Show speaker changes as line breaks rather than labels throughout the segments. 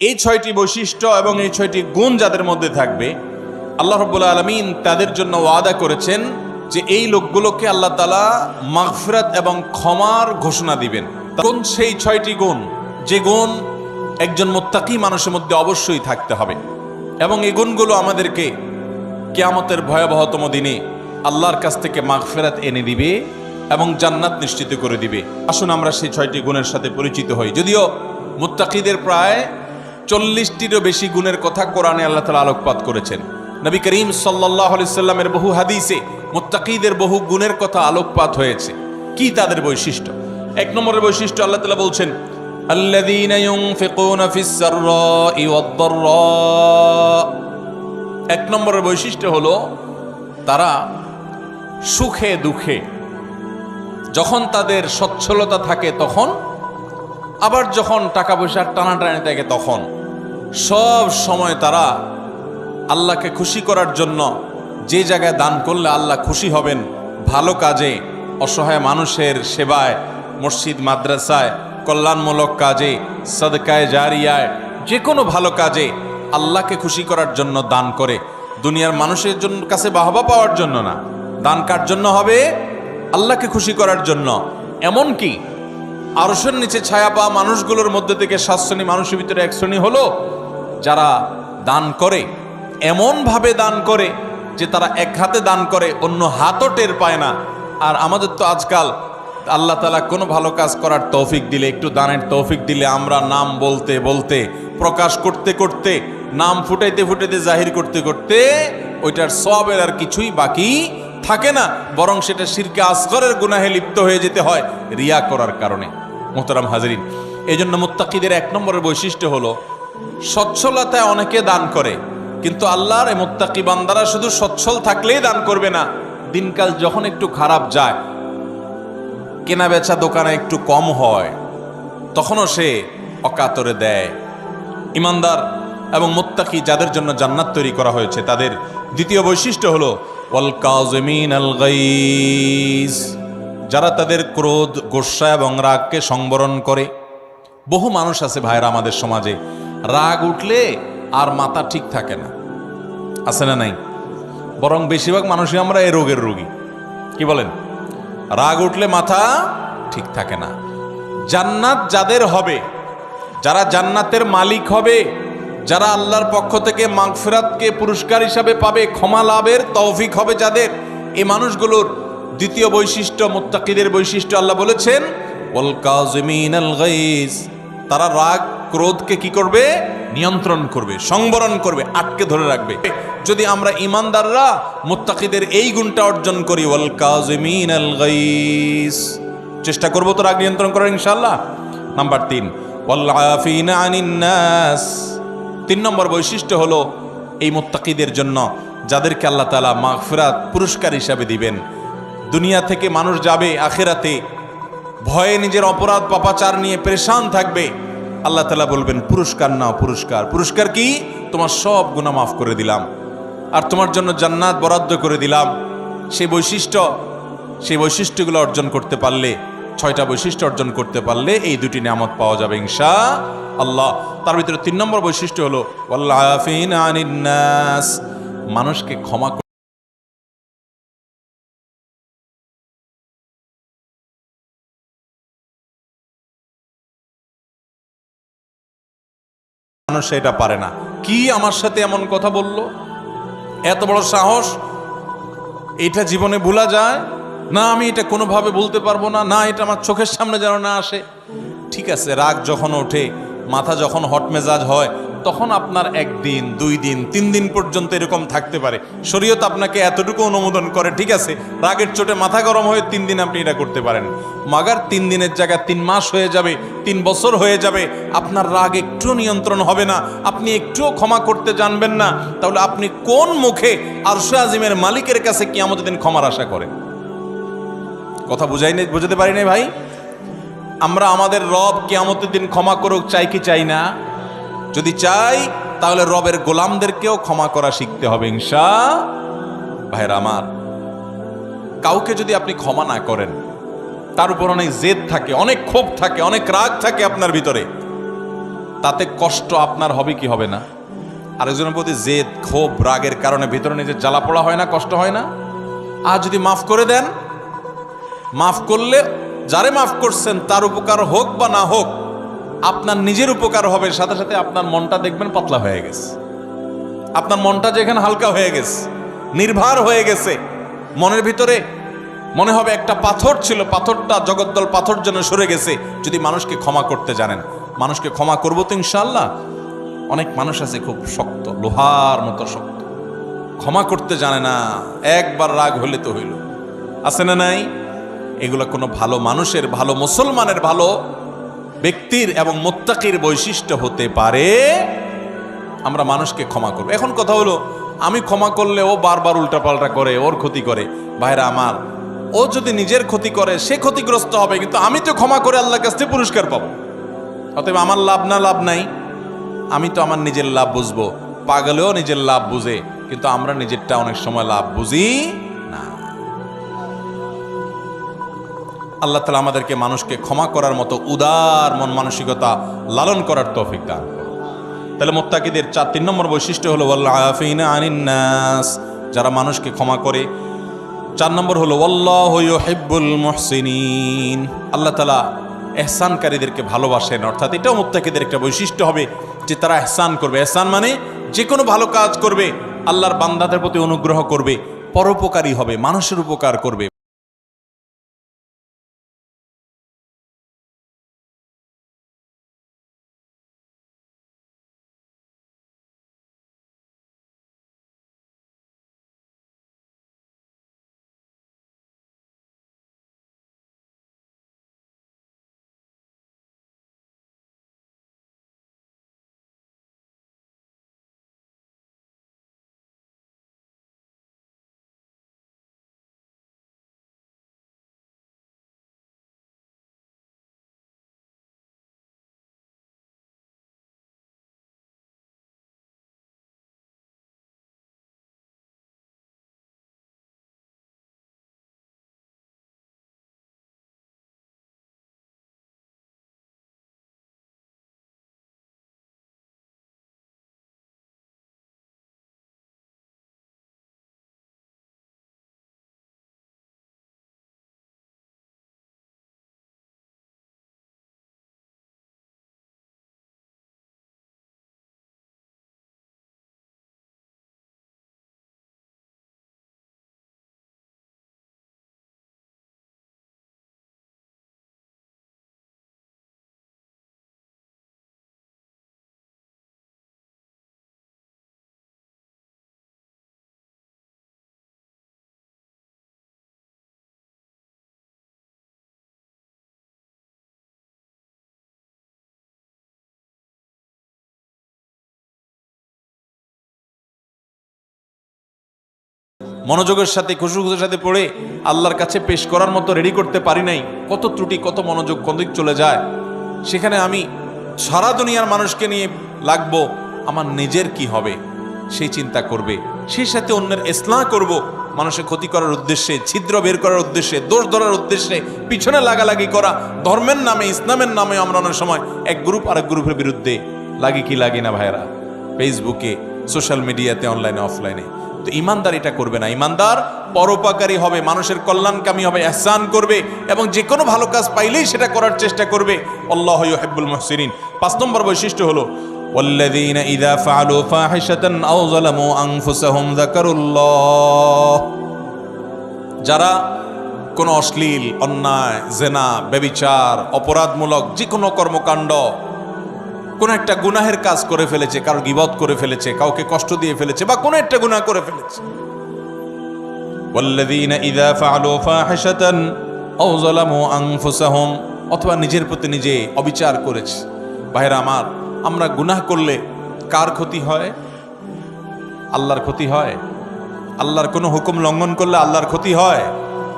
এই ছয়টি বৈশিষ্ট্য এবং এই ছয়টি গুণ যাদের মধ্যে থাকবে, আল্লাহ রব্বুল্লা আলমিন তাদের জন্য ওয়াদা করেছেন যে এই লোকগুলোকে আল্লাহ তালা মাগফিরাত এবং ক্ষমার ঘোষণা দিবেন। কোন সেই ছয়টি গুণ, যে গুণ একজন মোত্তাকি মানুষের মধ্যে অবশ্যই থাকতে হবে। এবং এই গুণগুলো আমাদেরকে কেয়ামতের ভয়াবহতম দিনে আল্লাহর কাছ থেকে মাগফেরাত এনে দিবে এবং জান্নাত নিশ্চিত করে দিবে। আসুন আমরা সেই ছয়টি গুণের সাথে পরিচিত হই। যদিও মুত্তাকিদের প্রায় চল্লিশটিরও বেশি গুণের কথা কোরআনে আল্লাহ তালা আলোকপাত করেছেন নবী করিম সাল্লাহ সাল্লামের বহু হাদিসে মুত্তাকিদের বহু গুণের কথা আলোকপাত হয়েছে কি তাদের বৈশিষ্ট্য এক নম্বরের বৈশিষ্ট্য আল্লাহ তালা বলছেন الذين ينفقون في السراء والضراء এক নম্বরের বৈশিষ্ট্য হলো তারা সুখে দুঃখে যখন তাদের সচ্ছলতা থাকে তখন আবার যখন টাকা পয়সার টানাটানি থাকে তখন সব সময় তারা আল্লাহকে খুশি করার জন্য যে জায়গায় দান করলে আল্লাহ খুশি হবেন, ভালো কাজে, অসহায় মানুষের সেবায়, মসজিদ, মাদ্রাসায়, কল্যাণমূলক কাজে, সদকায় জারিয়ায় যে কোনো ভালো কাজে আল্লাহকে খুশি করার জন্য দান করে। দুনিয়ার মানুষের জন্য কাছে বাহবা পাওয়ার জন্য না। দান কার জন্য হবে? আল্লাহকে খুশি করার জন্য। এমন কি আরশের নিচে ছায়া পাওয়া মানুষগুলোর মধ্যে থেকে সাত শ্রেণি মানুষের ভিতরে এক শ্রেণি হলো যারা দান করে, এমনভাবে দান করে যে তারা এক হাতে দান করে, অন্য হাতও টের পায় না। আর আমাদের তো আজকাল আল্লাহ তালা কোনো ভালো কাজ করার তৌফিক দিলে, একটু দানের তৌফিক দিলে আমরা নাম বলতে বলতে, প্রকাশ করতে করতে, নাম ফুটাইতে ফুটাইতে, জাহির করতে করতে ওইটার সবের আর কিছুই বাকি থাকে না। বরং সেটা শিরকে আসগরের গুনাহে লিপ্ত হয়ে যেতে হয় রিয়া করার কারণে। মোহতারাম হাজরিন এই জন্য মুত্তাকিদের এক নম্বরের বৈশিষ্ট্য হলো সচ্ছলতায় অনেকে দান করে, কিন্তু আল্লাহর মুত্তাকি বান্দারা শুধু সচ্ছল থাকলেই দান করবে না। দিনকাল যখন একটু খারাপ যায় কেনা বেচা দোকানে একটু কম হয়, তখনও সে অকাতরে দেয়। ইমানদার এবং মোত্তাকি যাদের জন্য জান্নাত তৈরি করা হয়েছে, তাদের দ্বিতীয় বৈশিষ্ট্য হলো যারা তাদের ক্রোধ গোস্বা এবং রাগকে সংবরণ করে, বহু মানুষ আছে ভাইরা আমাদের সমাজে রাগ উঠলে আর মাথা ঠিক থাকে না। আছে না নাই? বরং বেশিরভাগ মানুষই আমরা এই রোগের রোগী। কি বলেন? রাগ উঠলে মাথা ঠিক থাকে না। জান্নাত যাদের হবে, যারা জান্নাতের মালিক হবে, যারা আল্লাহর পক্ষ থেকে মাগফিরাতকে পুরস্কার হিসাবে পাবে, ক্ষমা লাভের তৌফিক হবে যাদের, এই মানুষগুলোর দ্বিতীয় বৈশিষ্ট্য, মুত্তাকিদের বৈশিষ্ট্য আল্লাহ বলেছেন তারা রাগ ক্রোধকে কি করবে? নিয়ন্ত্রণ করবে, সংবরণ করবে, আটকে ধরে রাখবে। যদি আমরা ইমানদাররা মুত্তাকিদের এই গুণটা অর্জন করি, ওয়াল কাযিমিন আল গাইজ চেষ্টা করব তো রাগ নিয়ন্ত্রণ করার, ইনশাআল্লাহ। নাম্বার তিন, ওয়াল আফিনা আনিন নাস। তিন নম্বর বৈশিষ্ট্য হলো এই মুত্তাকিদের জন্য যাদেরকে আল্লাহ তালা মাগফিরাত পুরস্কার হিসাবে দিবেন। দুনিয়া থেকে মানুষ যাবে, আখেরাতে ভয়ে নিজের অপরাধ, পাপাচার নিয়ে পরেশান থাকবে। আল্লাহ তালা বলবেন, পুরস্কার নাও, পুরস্কার। পুরস্কার কি? তোমার সব গুণা মাফ করে দিলাম। আর তোমার জন্য জান্নাত বরাদ্দ করে দিলাম। সেই বৈশিষ্ট্য, সেই বৈশিষ্ট্যগুলো অর্জন করতে পারলে, ছয়টা বৈশিষ্ট্য অর্জন করতে পারলে এই দুটি নিয়ামত পাওয়া যাবে ইনশা আল্লাহ তার ভিতরে তিন নম্বর বৈশিষ্ট্য হলো নাস। মানুষকে ক্ষমা মানুষ এটা পারে না। কি আমার সাথে এমন কথা বলল? এত বড় সাহস? এটা জীবনে ভুলা যায়? না, আমি এটা কোনোভাবে বলতে পারব না। না, এটা আমার চোখের সামনে যেন না আসে। ঠিক আছে, রাগ যখন ওঠে মাথা যখন হট মেজাজ হয়, তখন আপনার একদিন, দুই দিন, তিন দিন পর্যন্ত এরকম থাকতে পারে। শরীয়ত আপনাকে এতটুকু অনুমোদন করে, ঠিক আছে? রাগের চোটে মাথা গরম হয়ে তিন দিন আপনি এটা করতে পারেন। মাগার তিন দিনের জায়গায় তিন মাস হয়ে যাবে, তিন বছর হয়ে যাবে, আপনার রাগ একটুও নিয়ন্ত্রণ হবে না, আপনি একটুও ক্ষমা করতে জানবেন না। তাহলে আপনি কোন মুখে আরশে আজিমের মালিকের কাছে কি আমাদের দিন ক্ষমার আশা করেন? কথা বুঝাই বুঝতে পারি নাই ভাই? আমরা আমাদের রব কিয়ামতের দিন ক্ষমা করুক, চাই কি চাই না? যদি চাই, তাহলে রবের গোলামদেরকেও ক্ষমা করা শিখতে হবে, ইনশা ভাইরা আমার। কাউকে যদি আপনি ক্ষমা না করেন, তার উপর অনেক জেদ থাকে, অনেক ক্ষোভ থাকে, অনেক রাগ থাকে আপনার ভিতরে। তাতে কষ্ট আপনার হবে কি হবে না? আরেকজনের প্রতি জেদ, ক্ষোভ, রাগের কারণে ভিতরে নিজের জ্বালা পড়া হয় না, কষ্ট হয় না? আর যদি মাফ করে দেন, মাফ করলে যারে মাফ করছেন, তার উপকার হোক বা না হোক, আপনার নিজের উপকার হবে, সাথে সাথে আপনার মনটা দেখবেন পাতলা হয়ে গেছে। আপনার মনটা যেখানে হালকা হয়ে গেছে, নির্ভার হয়ে গেছে। মনের ভিতরে মনে হবে একটা পাথর ছিল, পাথরটা জগদ্দল পাথর যেন সরে গেছে, যদি মানুষকে ক্ষমা করতে জানেন। মানুষকে ক্ষমা করব তো ইনশাল্লাহ অনেক মানুষ আছে খুব শক্ত, লোহার মতো শক্ত। ক্ষমা করতে জানে না, একবার রাগ হলে তো হইল। আছে না নাই? এগুলো কোনো ভালো মানুষের, ভালো মুসলমানের, ভালো ব্যক্তির এবং মোত্তাকির বৈশিষ্ট্য হতে পারে, আমরা মানুষকে ক্ষমা করব। এখন কথা হলো, আমি ক্ষমা করলে ও বারবার উল্টাপাল্টা করে, ওর ক্ষতি করে। ভাইরা আমার, ও যদি নিজের ক্ষতি করে, সে ক্ষতিগ্রস্ত হবে, কিন্তু আমি তো ক্ষমা করে আল্লাহর কাছ থেকে পুরস্কার পাবো। অতএব আমার লাভ না, লাভ নাই। আমি তো আমার নিজের লাভ বুঝব। পাগলেও নিজের লাভ বুঝে, কিন্তু আমরা নিজেরটা অনেক সময় লাভ বুঝি। আল্লাহ তালা আমাদেরকে মানুষকে ক্ষমা করার মতো উদার মন মানসিকতা লালন করার তৌফিক দান তাহলে মোত্তাকিদের চার, তিন নম্বর বৈশিষ্ট্য হলো আফিনা আনিন্নাস যারা মানুষকে ক্ষমা করে। চার নম্বর হলো হেব্বুল মহসিনিন আল্লাহ তালা এহসানকারীদেরকে ভালোবাসেন। অর্থাৎ এটাও মোত্তাকিদের একটা বৈশিষ্ট্য হবে যে তারা এহসান করবে। এহসান মানে যে কোনো ভালো কাজ করবে, আল্লাহর বান্দাদের প্রতি অনুগ্রহ করবে, পরোপকারী হবে, মানুষের উপকার করবে। মনোযোগের সাথে, খুশুখুশুর সাথে পড়ে আল্লাহর কাছে পেশ করার মতো রেডি করতে পারি নাই। কত ত্রুটি, কত মনোযোগ কদিক চলে যায়। সেখানে আমি সারা দুনিয়ার মানুষকে নিয়ে লাগবো, আমার নিজের কি হবে সেই চিন্তা করবে। সেই সাথে অন্যের ইসলাম করব, মানুষের ক্ষতি করার উদ্দেশ্যে, ছিদ্র বের করার উদ্দেশ্যে, দোষ ধরার উদ্দেশ্যে, পিছনে লাগালাগি করা, ধর্মের নামে, ইসলামের নামে আমরা অনেক সময় এক গ্রুপ আরেক গ্রুপের বিরুদ্ধে লাগে কি লাগে না ভাইরা ফেসবুকে সোশ্যাল মিডিয়াতে অনলাইনে অফলাইনে তো ইমানদার এটা করবে না ইমানদার পরোপকারী হবে মানুষের কল্যাণকামী হবে এহসান করবে এবং যে কোনো ভালো কাজ পাইলেই সেটা করার চেষ্টা করবে আল্লাহ হেব্বুল মহসিন পাঁচ নম্বর বৈশিষ্ট্য হলো والذين إذا فعلوا فاحشة أو ظلموا أنفسهم ذكروا الله যারা কোনো অশ্লীল অন্যায় জেনা বেবিচার অপরাধমূলক যে কোনো কর্মকাণ্ড কোন একটা গুনাহের কাজ করে ফেলেছে কারো গিবত করে ফেলেছে কাউকে কষ্ট দিয়ে ফেলেছে বা কোনো একটা গুনাহ করে ফেলেছে والذين إذا فعلوا فاحشة أو ظلموا أنفسهم অথবা নিজের প্রতি নিজে অবিচার করেছে ভাইরা আমার আমরা গুনাহ করলে কার ক্ষতি হয় আল্লাহর ক্ষতি হয় আল্লাহর কোনো হুকুম লঙ্ঘন করলে আল্লাহর ক্ষতি হয়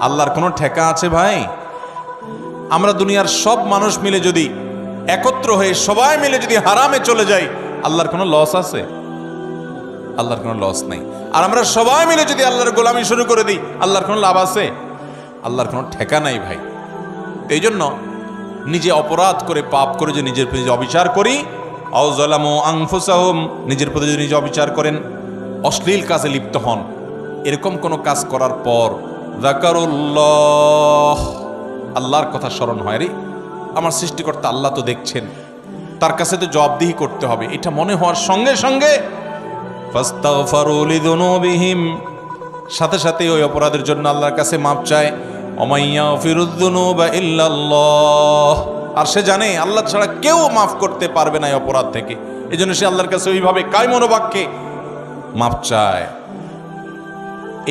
আল্লাহর কোনো ঠেকা আছে ভাই আমরা দুনিয়ার সব মানুষ মিলে যদি একত্র হয়ে সবাই মিলে যদি হারামে চলে যাই, আল্লাহর কোনো লস আছে? আল্লাহর কোনো লস নাই। আর আমরা সবাই মিলে যদি আল্লাহর গোলামি শুরু করে দিই, আল্লাহর কোনো লাভ আছে? আল্লাহর কোনো ঠেকা নাই ভাই। এই জন্য নিজে অপরাধ করে, পাপ করে যে নিজের প্রতি অবিচার করি আউজালামু আংফুসাহুম নিজের প্রতি যদি নিজে অবিচার করেন, অশ্লীল কাজে লিপ্ত হন। এরকম কোনো কাজ করার পর জাকারুল্লাহ আল্লাহর কথা স্মরণ হয় রে। আমার সৃষ্টিকর্তা আল্লাহ তো দেখছেন। তার কাছে তো জবাবদিহি করতে হবে। এটা মনে হওয়ার সঙ্গে সঙ্গে সাথে সাথে ওই অপরাধের জন্য আল্লাহর কাছে মাপ চায় অমাইয়া ফিরুদ্দুনুবা ইল্লাল্লাহ। আর সে জানে, আল্লাহ ছাড়া কেউ মাফ করতে পারবে না এই অপরাধ থেকে। এই জন্য সে আল্লাহর কাছে ওইভাবে কায় মনোবাক্যে মাপ চায়।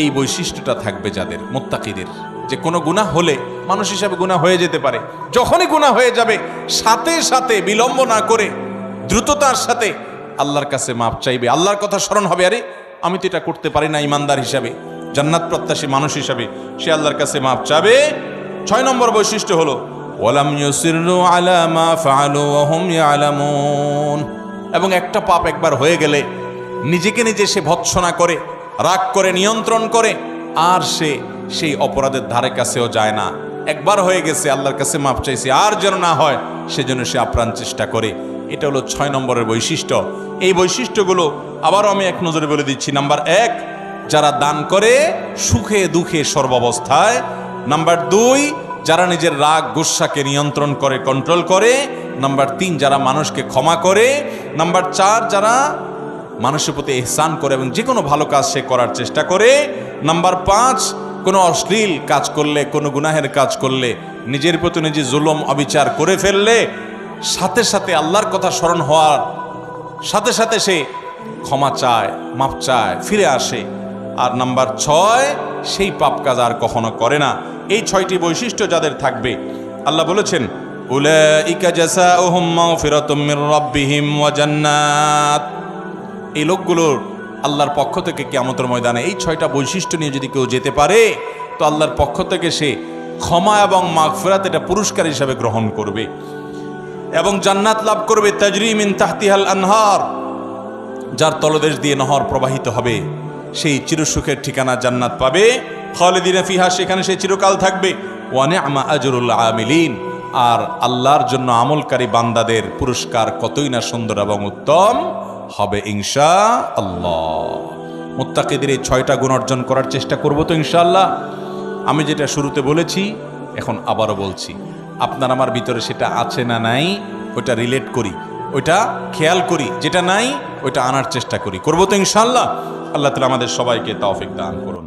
এই বৈশিষ্ট্যটা থাকবে যাদের, মোত্তাকিদের। যে কোনো গুনাহ হলে মানুষ হিসাবে গুনাহ হয়ে যেতে পারে। যখনই গুনাহ হয়ে যাবে, সাথে সাথে বিলম্ব না করে দ্রুততার সাথে আল্লাহর কাছে মাপ চাইবে। আল্লাহর কথা স্মরণ হবে, আরে আমি তো এটা করতে পারি না ইমানদার হিসাবে, জান্নাত প্রত্যাশী মানুষ হিসাবে, সে আল্লাহর কাছে মাপ চাবে। ছয় নম্বর বৈশিষ্ট্য হলো এবং একটা পাপ একবার হয়ে গেলে নিজেকে নিজে সে ভৎসনা করে, রাগ করে, নিয়ন্ত্রণ করে, আর সে সেই অপরাধের ধারে কাছেও যায় না। একবার হয়ে গেছে, আল্লাহর কাছে মাপ চাইছে, আর যেন না হয় সেজন্য সে আপ্রাণ চেষ্টা করে। এটা হলো ছয় নম্বরের বৈশিষ্ট্য। এই বৈশিষ্ট্যগুলো আবারও আমি এক নজরে বলে দিচ্ছি। নাম্বার এক, যারা দান করে সুখে দুঃখে সর্বাবস্থায়। নাম্বার দুই, যারা নিজের রাগ গুসাকে নিয়ন্ত্রণ করে কন্ট্রোল করে। নাম্বার তিন, যারা মানুষকে ক্ষমা করে। নাম্বার চার, যারা মানুষের প্রতি এহসান করে এবং যে কোনো ভালো কাজ সে করার চেষ্টা করে। নাম্বার পাঁচ কোনো অশ্লীল কাজ করলে, কোনো গুনাহের কাজ করলে, নিজের প্রতি নিজে জুলম, অবিচার করে ফেললে, সাথে সাথে আল্লাহর কথা স্মরণ হওয়ার সাথে সাথে সে ক্ষমা চায় মাপ চায়, ফিরে আসে। আর নাম্বার ছয়, সেই পাপ কাজ আর কখনো করে না। এই ছয়টি বৈশিষ্ট্য যাদের থাকবে, আল্লাহ বলেছেন এই লোকগুলোর আল্লাহর পক্ষ থেকে কিয়ামতের ময়দানে এই ছয়টা বৈশিষ্ট্য নিয়ে যদি কেউ যেতে পারে, তো আল্লাহর পক্ষ থেকে সে ক্ষমা এবং মাগফিরাত এটা পুরস্কার হিসাবে গ্রহণ করবে এবং জান্নাত লাভ করবে তাজরিম ইন তাহতিহাল আনহার, যার তলদেশ দিয়ে নহর প্রবাহিত হবে। সেই চিরসুখের ঠিকানা জান্নাত পাবে। খালিদিনা ফিহা, সেখানে সে চিরকাল থাকবে। ওয়ানে আমা আজরুল আমিলিন, আর আল্লাহর জন্য আমলকারী বান্দাদের পুরস্কার কতই না সুন্দর এবং উত্তম। হবে ইনশা আল্লাহ। মোত্তাকিদের এই ছয়টা গুণ অর্জন করার চেষ্টা করব তো ইনশাআল্লাহ। আমি যেটা শুরুতে বলেছি, এখন আবারও বলছি, আপনার আমার ভিতরে সেটা আছে না নাই ওটা রিলেট করি, ওইটা খেয়াল করি, যেটা নাই, ওইটা আনার চেষ্টা করি। করব তো ইনশাল্লাহ আল্লাহ তালা আমাদের সবাইকে তাওফিক দান করুন।